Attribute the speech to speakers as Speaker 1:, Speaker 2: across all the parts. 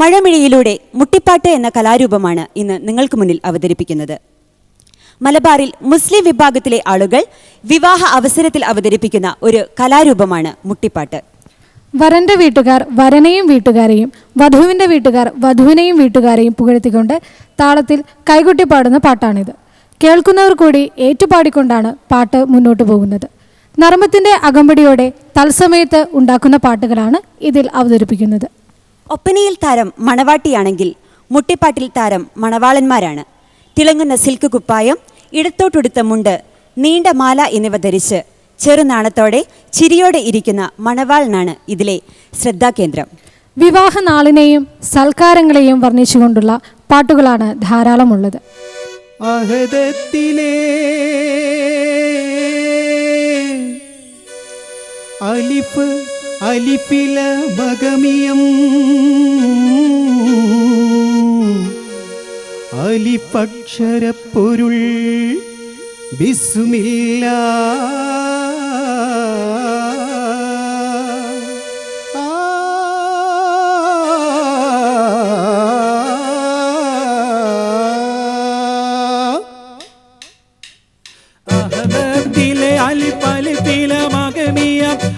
Speaker 1: മഴമിഴിയിലൂടെ മുട്ടിപ്പാട്ട് എന്ന കലാരൂപമാണ് ഇന്ന് നിങ്ങൾക്ക് മുന്നിൽ അവതരിപ്പിക്കുന്നത്. മലബാറിൽ മുസ്ലിം വിഭാഗത്തിലെ ആളുകൾ വിവാഹ അവസരത്തിൽ അവതരിപ്പിക്കുന്ന ഒരു കലാരൂപമാണ് മുട്ടിപ്പാട്ട്.
Speaker 2: വരന്റെ വീട്ടുകാർ വരനെയും വീട്ടുകാരെയും വധുവിന്റെ വീട്ടുകാർ വധുവിനെയും വീട്ടുകാരെയും പുകഴ്ത്തിക്കൊണ്ട് താളത്തിൽ കൈകൊട്ടി പാടുന്ന പാട്ടാണിത്. കേൾക്കുന്നവർ കൂടി ഏറ്റുപാടിക്കൊണ്ടാണ് പാട്ട് മുന്നോട്ട് പോകുന്നത്. നർമ്മത്തിന്റെ അകമ്പടിയോടെ തത്സമയത്ത് ഉണ്ടാക്കുന്ന പാട്ടുകളാണ് ഇതിൽ അവതരിപ്പിക്കുന്നത്.
Speaker 1: ഒപ്പനയിൽ താരം മണവാട്ടിയാണെങ്കിൽ മുട്ടിപ്പാട്ടിൽ താരം മണവാളന്മാരാണ്. തിളങ്ങുന്ന സിൽക്ക് കുപ്പായം ഇടത്തോട്ടുടുത്ത മുണ്ട് നീണ്ട മാല എന്നിവ ധരിച്ച് ചെറുനാണത്തോടെ ചിരിയോടെ ഇരിക്കുന്ന മണവാളനാണ് ഇതിലെ ശ്രദ്ധാകേന്ദ്രം.
Speaker 2: വിവാഹ നാളിനെയും സൽക്കാരങ്ങളെയും വർണിച്ചുകൊണ്ടുള്ള പാട്ടുകളാണ് ധാരാളമുള്ളത്.
Speaker 3: അഹദത്തിലെ അലിഫ് അലിഫില ഭഗമിയം. അലിപ്പക്ഷരപ്പൊരുൾ ബിസ്മില്ല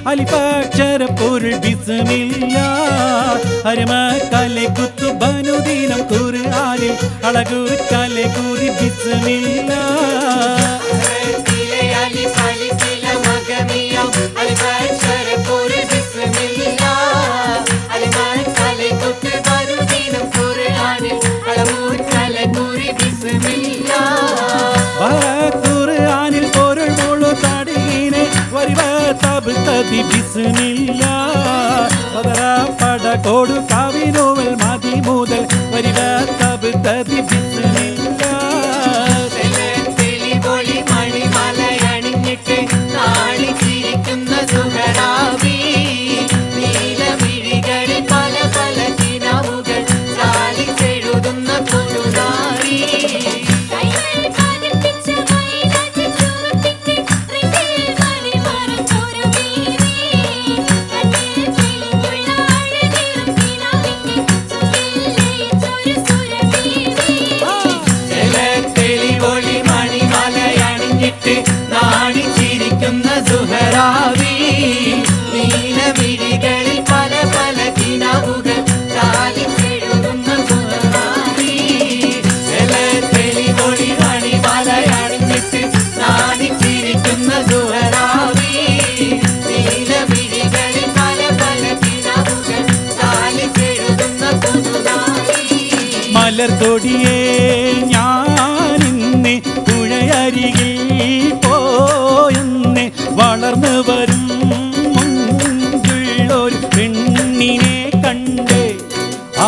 Speaker 3: മകമിയ അലിഫാക്ഷര പൊരുൾ ബിസ്മില്ല ഹരമ കലെ കുത്തു ബനുദീനം ഖുർആനിൽ അളകു കലെ കുറി ബിസ്മില്ല por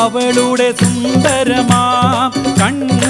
Speaker 3: അവളുടെ സുന്ദരമാ കൺകോണിൽ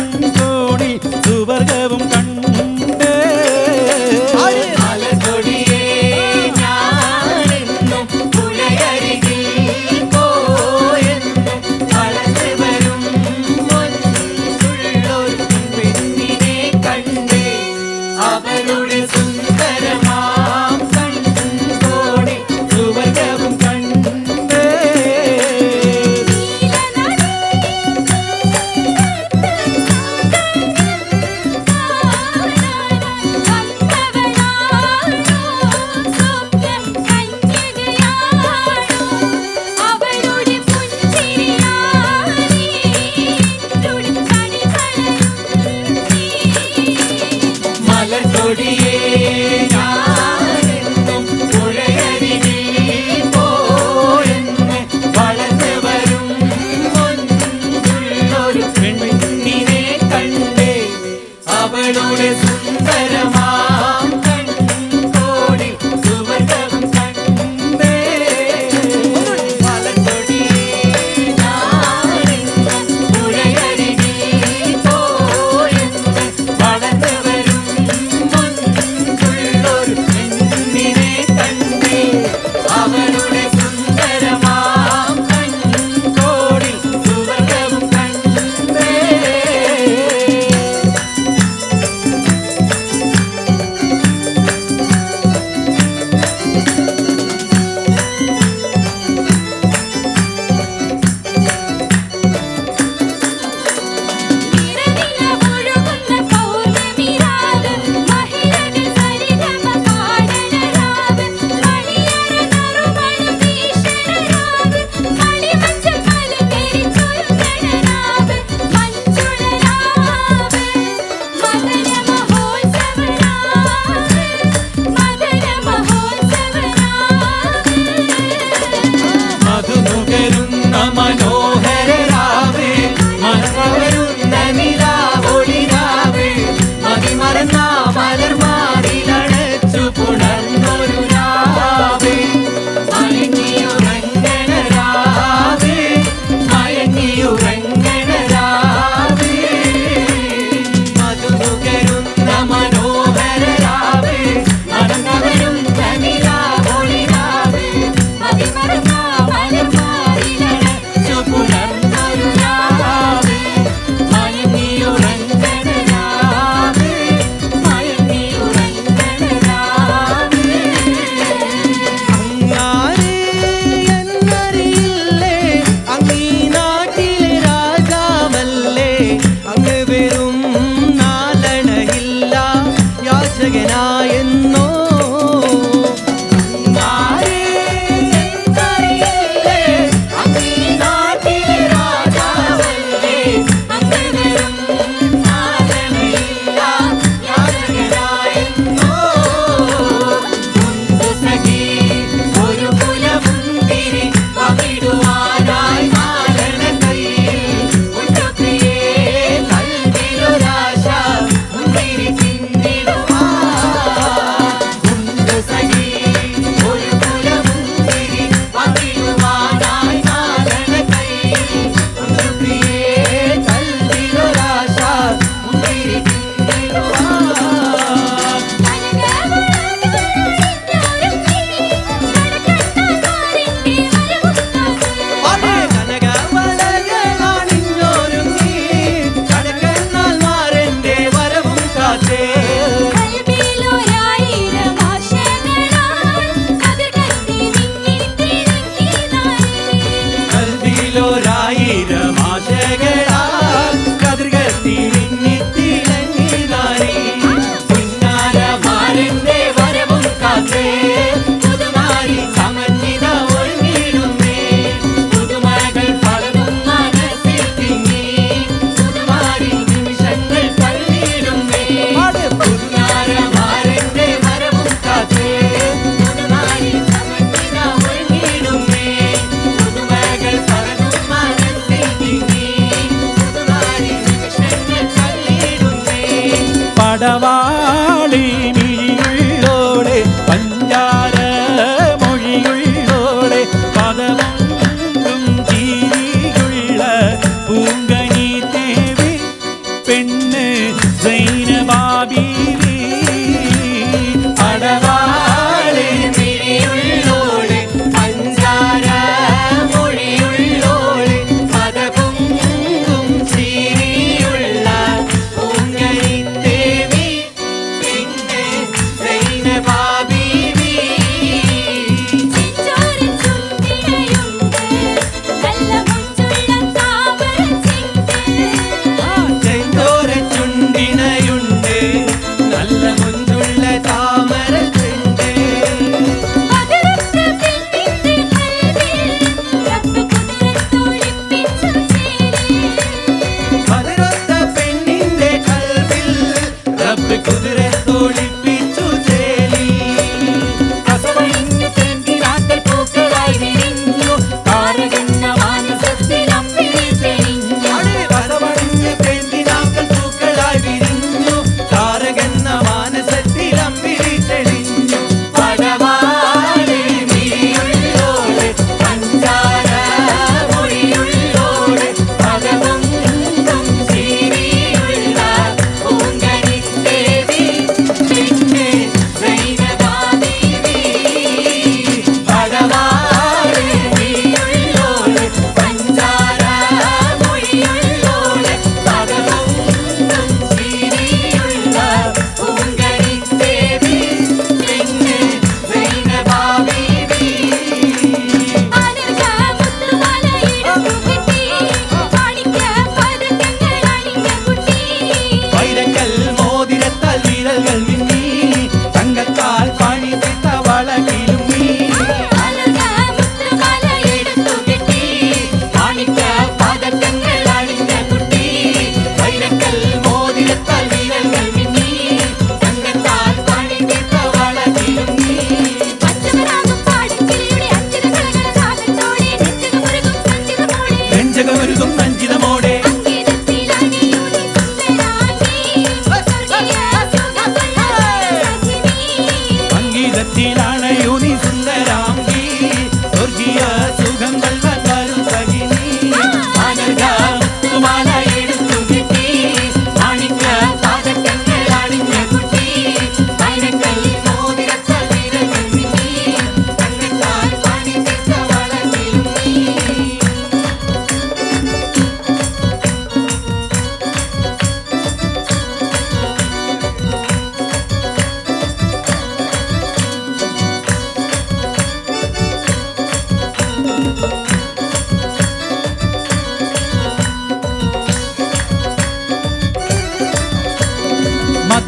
Speaker 3: ಭೈರವಾ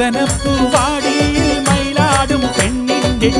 Speaker 4: മദനപ്പൂവാടിയിൽ മയിലാടും പെണ്ണിന്റെ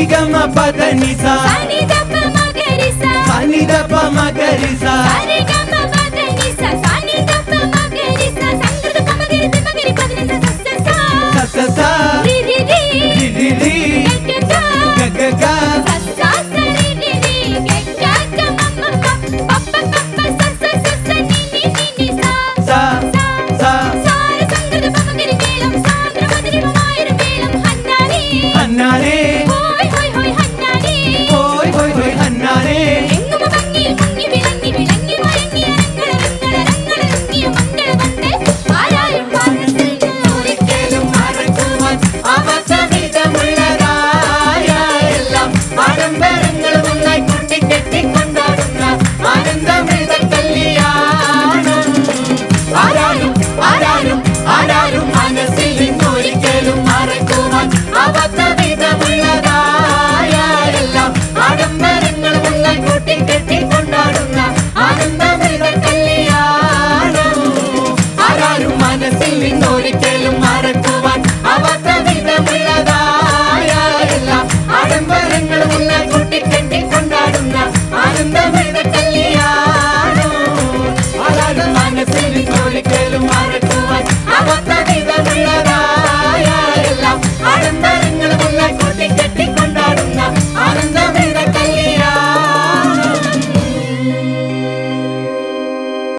Speaker 3: சரிகம பதனிசா
Speaker 5: சனிதப்ப மகரிசா.
Speaker 3: சனிதப்ப மகரிசா.